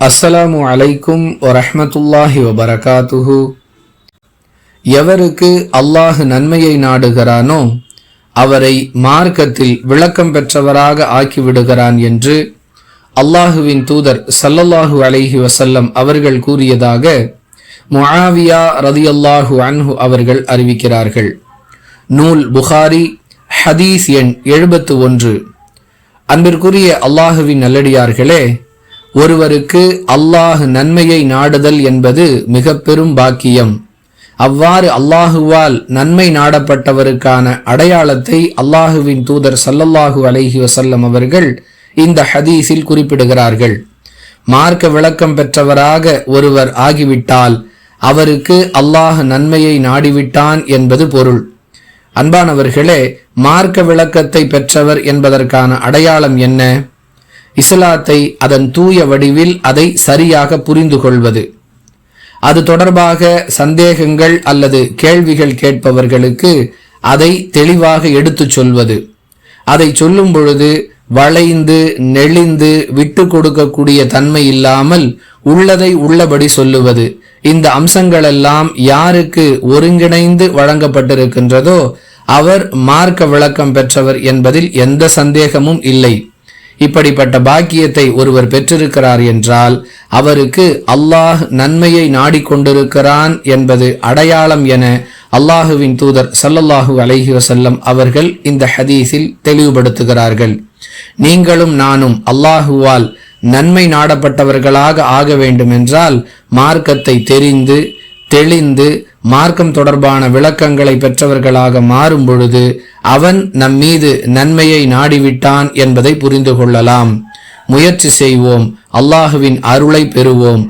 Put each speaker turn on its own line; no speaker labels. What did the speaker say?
அஸ்ஸலாமு அலைக்கும் வரஹ்மத்துல்லாஹி வபரகாத்துஹு. எவருக்கு அல்லாஹ் நன்மையை நாடுகிறானோ அவரை மார்க்கத்தில் விளக்கம் பெற்றவராக ஆக்கிவிடுகிறான் என்று அல்லாஹுவின் தூதர் சல்லல்லாஹு அலைஹி வசல்லம் அவர்கள் கூறியதாக முஆவியா ரதியல்லாஹு அன்ஹு அவர்கள் அறிவிக்கிறார்கள். நூல் புகாரி ஹதீஸ் எண் எழுபத்து ஒன்று. அன்பிற்குரிய அல்லாஹுவின் நல்லடியார்களே ஒருவருக்கு அல்லாஹ் நன்மையை நாடுதல் என்பது மிக பெரும் பாக்கியம். அவ்வாறு அல்லாஹுவால் நன்மை நாடப்பட்டவருக்கான அடையாளத்தை அல்லாஹுவின் தூதர் சல்லல்லாஹு அலைஹி வசல்லம் அவர்கள் இந்த ஹதீஸில் குறிப்பிடுகிறார்கள். மார்க்க விளக்கம் பெற்றவராக ஒருவர் ஆகிவிட்டால் அவருக்கு அல்லாஹ் நன்மையை நாடிவிட்டான் என்பது பொருள். அன்பானவர்களே மார்க்க விளக்கத்தை பெற்றவர் என்பதற்கான அடையாளம் என்ன? இஸ்லாத்தை அதன் தூய வடிவில் அதை சரியாக புரிந்து கொள்வது. அது தொடர்பாக சந்தேகங்கள் அல்லது கேள்விகள் கேட்பவர்களுக்கு அதை தெளிவாக எடுத்துச் சொல்வது. அதை சொல்லும் பொழுது வளைந்து நெளிந்து விட்டு கொடுக்கக்கூடிய தன்மை இல்லாமல் உள்ளதை உள்ளபடி சொல்லுவது. இந்த அம்சங்களெல்லாம் யாருக்கு ஒருங்கிணைந்து வழங்கப்பட்டிருக்கின்றதோ அவர் மார்க்க விளக்கம் பெற்றவர் என்பதில் எந்த சந்தேகமும் இல்லை. இப்படிப்பட்ட பாக்கியத்தை ஒருவர் பெற்றிருக்கிறார் என்றால் அவருக்கு அல்லாஹ் நன்மையை நாடிக்கொண்டிருக்கிறான் என்பது அடையாளம் என அல்லாஹுவின் தூதர் சல்லல்லாஹு அலஹி வசல்லம் அவர்கள் இந்த ஹதீஸில் தெளிவுபடுத்துகிறார்கள். நீங்களும் நானும் அல்லாஹுவால் நன்மை நாடப்பட்டவர்களாக ஆக வேண்டுமென்றால் மார்க்கத்தை தெரிந்து தெளிந்து மார்க்கம் தொடர்பான விளக்கங்களை பெற்றவர்களாக மாறும் பொழுது அவன் நம் மீது நன்மையை நாடிவிட்டான் என்பதை புரிந்து கொள்ளலாம். முயற்சி செய்வோம். அல்லாஹுவின் அருளை பெறுவோம்.